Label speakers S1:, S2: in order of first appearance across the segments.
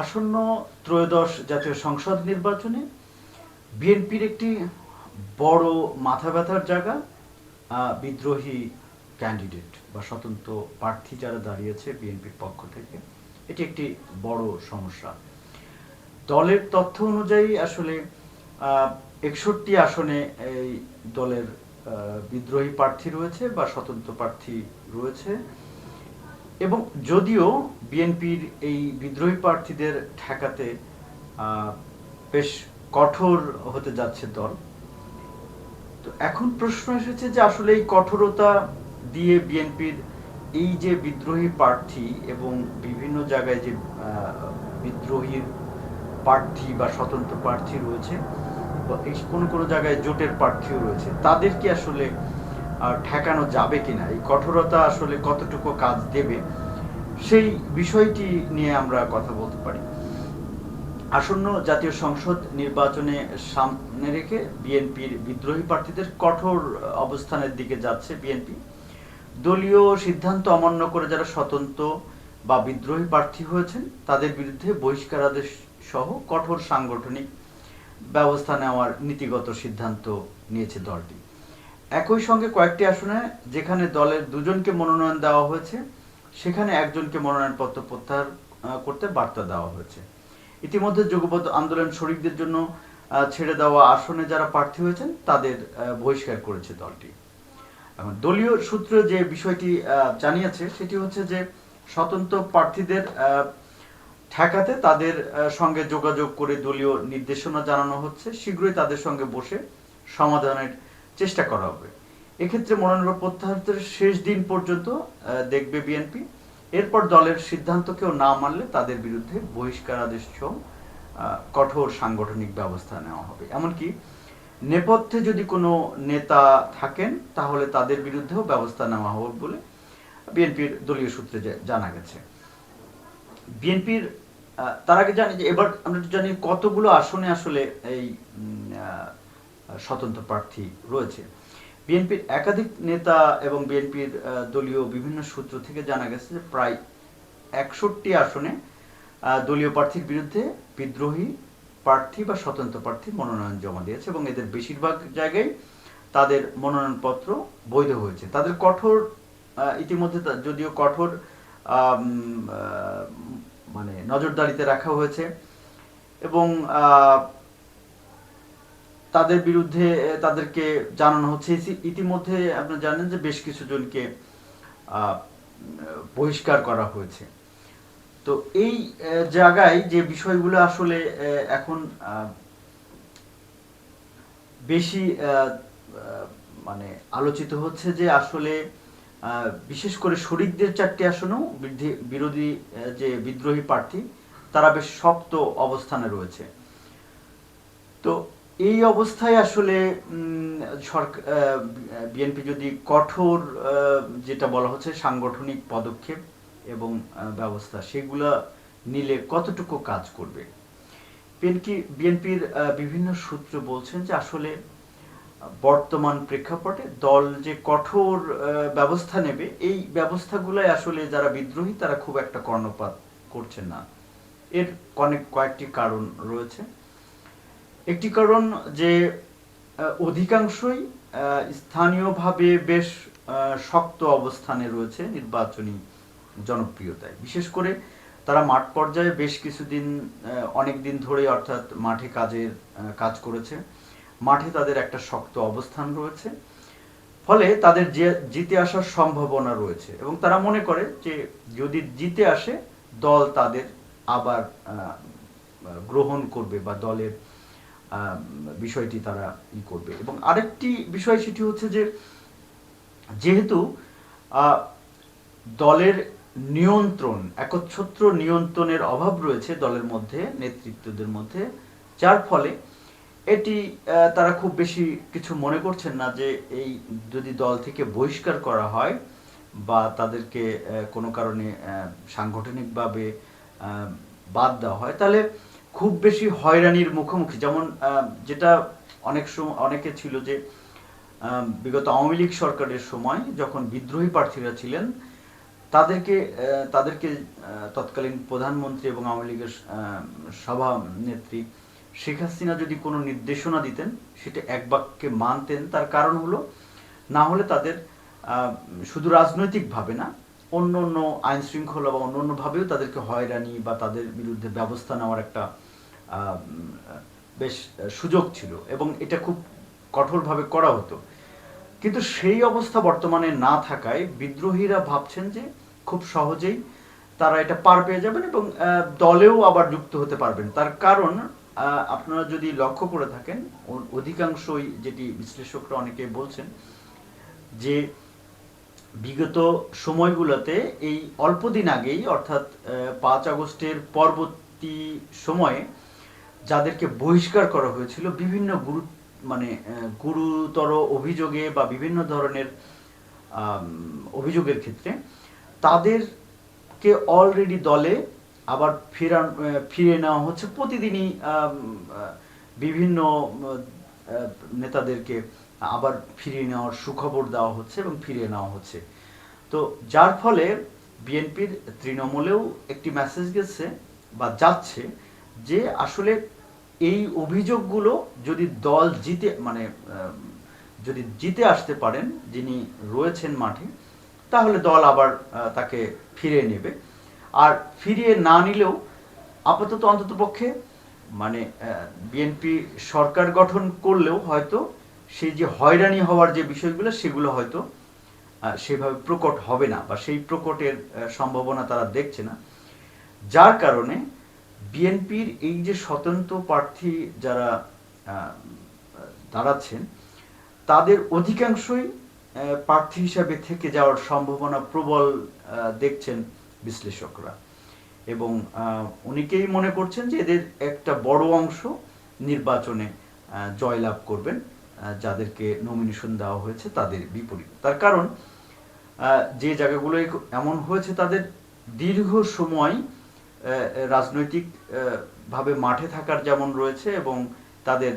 S1: আসন্ন ত্রয়োদশ জাতীয় সংসদ নির্বাচনে বিএনপির একটি বড় মাথা ব্যথার জায়গা বিদ্রোহী ক্যান্ডিডেট বা স্বতন্ত্র প্রার্থী যারা দাঁড়িয়েছে বিএনপির পক্ষ থেকে, এটি একটি বড় সমস্যা। দলের তথ্য অনুযায়ী আসলে একষট্টি আসনে এই দলের বিদ্রোহী প্রার্থী রয়েছে বা স্বতন্ত্র প্রার্থী রয়েছে। এবং যদিও বিএনপির এই বিদ্রোহী প্রার্থীদের ঠেকাতে বেশ কঠোর হতে যাচ্ছে দল। তো এখন প্রশ্ন এসেছে যে আসলে এই কঠোরতা দিয়ে বিএনপির এই যে বিদ্রোহী প্রার্থী এবং বিভিন্ন জায়গায় যে আহ, বিদ্রোহীর প্রার্থী বা স্বতন্ত্র প্রার্থী রয়েছে কোনো কোনো জায়গায় জোটের প্রার্থীও রয়েছে তাদের কি আসলে ঠেকানো যাবে কিনা, এই কঠোরতা আসলে কতটুকু কাজ দেবে, সেই বিষয়টি নিয়ে আমরা কথা বলতে পারি। আসন্ন জাতীয় সংসদ নির্বাচনে সামনে রেখে বিএনপির বিদ্রোহী প্রার্থীদের কঠোর অবস্থানের দিকে যাচ্ছে বিএনপি। দলীয় সিদ্ধান্ত অমান্য করে যারা স্বতন্ত্র বা বিদ্রোহী প্রার্থী হয়েছেন, তাদের বিরুদ্ধে বহিষ্কারাদেশ সহ কঠোর সাংগঠনিক ব্যবস্থা নেওয়ার নীতিগত সিদ্ধান্ত নিয়েছে দলটি। একই সঙ্গে কয়েকটি আসনে যেখানে দলের দুজনকে মনোনয়ন দেওয়া হয়েছে, সেখানে একজনকে মনোনয়নপত্র প্রত্যাহার করতে বার্তা দেওয়া হয়েছে। ইতিমধ্যে যুগপথ আন্দোলন শরিকদের জন্য ছেড়ে দেওয়া আসনে যারা প্রার্থী হয়েছেন, তাদের বহিষ্কার করেছে দলটি। এখন দলীয় সূত্রে যে বিষয়টি জানিয়েছে, সেটি হচ্ছে যে স্বতন্ত্র প্রার্থীদের ঠেকাতে তাদের সঙ্গে যোগাযোগ করে দলীয় নির্দেশনা জানানো হচ্ছে। শীঘ্রই তাদের সঙ্গে বসে সমাধানের চেষ্টা করা হবে। এক্ষেত্রে মনোনয়ন প্রত্যাহারের শেষ দিন পর্যন্ত দেখবে বিএনপি। এরপর দলের সিদ্ধান্ত কেউ না মানলে তাদের বিরুদ্ধে বহিষ্কার আদেশ সহ কঠোর সাংগঠনিক ব্যবস্থা নেওয়া হবে। এমনকি নেপথ্যে যদি কোনো নেতা থাকেন, তাহলে তাদের বিরুদ্ধেও ব্যবস্থা নেওয়া হবে বলে বিএনপির দলীয় সূত্রে জানা গেছে। বিএনপির তার আগে জানি যে, এবার আমরা জানি কতগুলো আসনে আসলে এই স্বতন্ত্র প্রার্থী রয়েছে। বিএনপির একাধিক নেতা এবং বিএনপির দলীয় বিভিন্ন সূত্র থেকে জানা গেছে যে প্রায় একষট্টি আসনে দলীয় প্রার্থীর বিরুদ্ধে বিদ্রোহী প্রার্থী বা স্বতন্ত্র প্রার্থী মনোনয়ন জমা দিয়েছে এবং এদের বেশিরভাগ জায়গায় তাদের মনোনয়নপত্র বৈধ হয়েছে। তাদের কঠোর ইতিমধ্যে যদিও কঠোর মানে নজরদারিতে রাখা হয়েছে এবং তাদের বিরুদ্ধে তাদেরকে জানানো হচ্ছে। ইতিমধ্যে আপনারা জানেন যে বেশ কিছু জনকে বহিষ্কার করা হয়েছে। তো এই জায়গায় যে বিষয়গুলো আসলে এখন বেশি মানে আলোচিত হচ্ছে যে আসলে বিশেষ করে শরিকদের চারটি আসনেও বিরোধী যে বিদ্রোহী প্রার্থী, তারা বেশ শক্ত অবস্থানে রয়েছে। তো এই অবস্থায় আসলে সরকার বিএনপি যদি কঠোর যেটা বলা হচ্ছে সাংগঠনিক পদক্ষেপ এবং ব্যবস্থা, সেগুলা নিলে কতটুকু কাজ করবে? বিএনপি, বিএনপির বিভিন্ন সূত্র বলছেন যে আসলে বর্তমান প্রেক্ষাপটে দল যে কঠোর ব্যবস্থা নেবে, এই ব্যবস্থাগুলোই আসলে যারা বিদ্রোহী তারা খুব একটা কর্ণপাত করছে না। এর অনেক কয়েকটি কারণ রয়েছে। একটি কারণ যে অধিকাংশই স্থানীয়ভাবে বেশ শক্ত অবস্থানে রয়েছে নির্বাচনী জনপ্রিয়তায়। বিশেষ করে তারা মাঠ পর্যায়ে বেশ কিছুদিন অনেক দিন ধরে অর্থাৎ মাঠে কাজের কাজ করেছে। মাঠে তাদের একটা শক্ত অবস্থান রয়েছে। ফলে তাদের যে, জিতে আসার সম্ভাবনা রয়েছে এবং তারা মনে করে যে, যদি জিতে আসে, দল তাদের আবার গ্রহণ করবে বা দলের বিষয়টি তারা ই করবে। এবং আরেকটি বিষয় সেটি হচ্ছে যে, যেহেতু দলের নিয়ন্ত্রণ, একচ্ছত্র নিয়ন্ত্রণের অভাব রয়েছে দলের মধ্যে, নেতৃত্বদের মধ্যে, যার ফলে এটি তারা খুব বেশি কিছু মনে করছেন না যে, এই যদি দল থেকে বহিষ্কার করা হয় বা তাদেরকে কোনো কারণে সাংগঠনিকভাবে বাদ দেওয়া হয়, তাহলে খুব বেশি হয়রানির মুখোমুখি। যেমন যেটা অনেক সময় অনেকে ছিল যে বিগত আওয়ামী লীগ সরকারের সময় যখন বিদ্রোহী প্রার্থীরা ছিলেন তাদেরকে তাদেরকে তৎকালীন প্রধানমন্ত্রী এবং আওয়ামী লীগের আহ, সভানেত্রী শেখ হাসিনা যদি কোনো নির্দেশনা দিতেন সেটা এক বাক্যে মানতেন তার কারণ হলো না হলে তাদের শুধু রাজনৈতিকভাবে না অন্য অন্য আইন শৃঙ্খলা বা অন্য অন্যভাবেও তাদেরকে হয়রানি বা তাদের বিরুদ্ধে ব্যবস্থা নেওয়ার একটা বেশ সুযোগ ছিল এবং এটা খুব কঠোরভাবে করা হতো। কিন্তু সেই অবস্থা বর্তমানে না থাকায় বিদ্রোহীরা ভাবছেন যে খুব সহজেই তারা এটা পার পেয়ে যাবেন এবং দলেও আবার যুক্ত হতে পারবেন। তার কারণ আপনারা যদি লক্ষ্য করে থাকেন, অধিকাংশই যেটি বিশ্লেষকরা অনেকে বলছেন যে বিগত সময়গুলোতে এই অল্প দিন আগেই, অর্থাৎ পাঁচ আগস্টের পরবর্তী সময়ে যাদেরকে বহিষ্কার করা হয়েছিল, বিভিন্ন গুরু মানে গুরুতর অভিযোগে বা বিভিন্ন ধরনের অভিযোগের ক্ষেত্রে তাদেরকে অলরেডি দলে আবার ফেরান ফিরিয়ে নেওয়া হচ্ছে। প্রতিদিনই বিভিন্ন নেতাদেরকে আবার ফিরিয়ে নেওয়ার সুখবর দেওয়া হচ্ছে এবং ফিরিয়ে নেওয়া হচ্ছে। তো যার ফলে বিএনপির তৃণমূলেও একটি মেসেজ গেছে বা যাচ্ছে যে আসলে এই অভিযোগগুলো যদি দল জিতে মানে যদি জিতে আসতে পারেন, যিনি রয়েছেন মাঠে, তাহলে দল আবার তাকে ফিরিয়ে নেবে। আর ফিরিয়ে না নিলেও আপাতত অন্ততপক্ষে মানে বিএনপি সরকার গঠন করলেও হয়তো সেই যে হয়রানি হওয়ার যে বিষয়গুলো, সেগুলো হয়তো সেভাবে প্রকট হবে না বা সেই প্রকটের সম্ভাবনা তারা দেখছে না। যার কারণে বিএনপির এই যে স্বতন্ত্র প্রার্থী যারা দাঁড়াচ্ছেন, তাদের অধিকাংশই প্রার্থী হিসাবে থেকে যাওয়ার সম্ভাবনা প্রবল দেখছেন বিশ্লেষকরা। এবং অনেকেই মনে করছেন যে এদের একটা বড় অংশ নির্বাচনে জয়লাভ করবেন। যাদেরকে নমিনেশন দেওয়া হয়েছে তাদের বিপরীত। তার কারণ যে জায়গাগুলো এমন হয়েছে তাদের দীর্ঘ সময় রাজনৈতিক ভাবে মাঠে থাকার যেমন রয়েছে এবং তাদের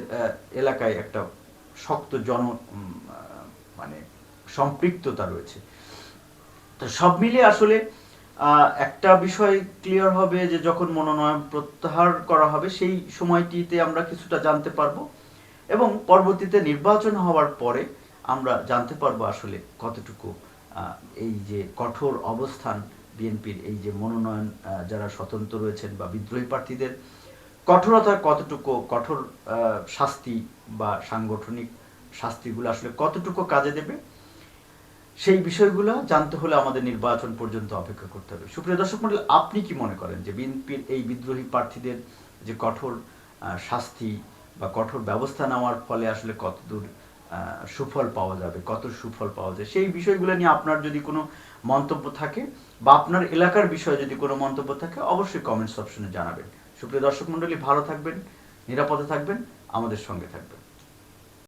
S1: এলাকায় একটা শক্ত জন মানে সম্পৃক্ততা রয়েছে। তো সব মিলিয়ে আসলে একটা বিষয় ক্লিয়ার হবে যে যখন মনোনয়ন প্রত্যাহার করা হবে সেই সময়টিতে আমরা কিছুটা জানতে পারব। এবং পরবর্তীতে নির্বাচন হওয়ার পরে আমরা জানতে পারব আসলে কতটুকু এই যে কঠোর অবস্থান বিএনপির, এই যে মনোনয়ন যারা স্বতন্ত্র রয়েছেন বা বিদ্রোহী প্রার্থীদের কঠোরতার কতটুকু, কঠোর শাস্তি বা সাংগঠনিক শাস্তিগুলো আসলে কতটুকু কাজে দেবে, সেই বিষয়গুলো জানতে হলে আমাদের নির্বাচন পর্যন্ত অপেক্ষা করতে হবে। সুপ্রিয় দর্শক মন্ডল, আপনি কি মনে করেন যে বিএনপির এই বিদ্রোহী প্রার্থীদের যে কঠোর শাস্তি বা কঠোর ব্যবস্থা নেওয়ার ফলে আসলে কতদূর সুফল পাওয়া যাবে, কত সুফল পাওয়া যায়, সেই বিষয়গুলো নিয়ে আপনার যদি কোনো মন্তব্য থাকে বা আপনার এলাকার বিষয়ে যদি কোনো মন্তব্য থাকে, অবশ্যই কমেন্টস অপশনে জানাবেন। সুপ্রিয় দর্শক মন্ডলী ভালো থাকবেন, নিরাপদে থাকবেন, আমাদের সঙ্গে থাকবেন।